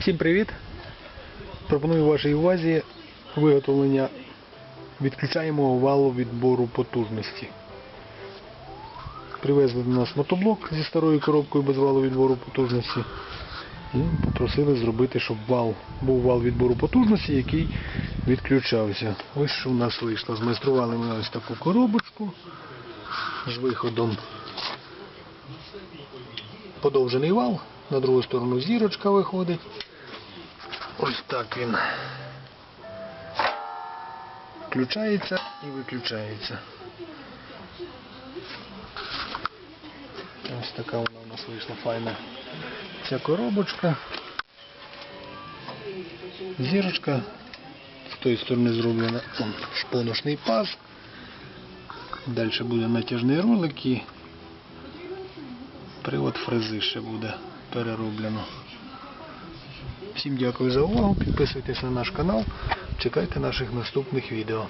Всім привіт! Пропоную вашій увазі виготовлення відключаємого валу відбору потужності. Привезли до нас мотоблок зі старою коробкою без валу відбору потужності. І попросили зробити, щоб вал був вал відбору потужності, який відключався. Ось що у нас вийшло. Змайстрували ми ось таку коробочку з виходом подовжений вал, на другу сторону зірочка виходить. Ось так він включається і виключається. Ось така вона у нас вийшла файна ця коробочка. Зірочка. З тої сторони зроблена он, шпоношний паз. Далі буде натяжний ролик і привод фрези ще буде перероблено. Всім дякую за увагу. Підписуйтесь на наш канал. Чекайте наших наступних відео.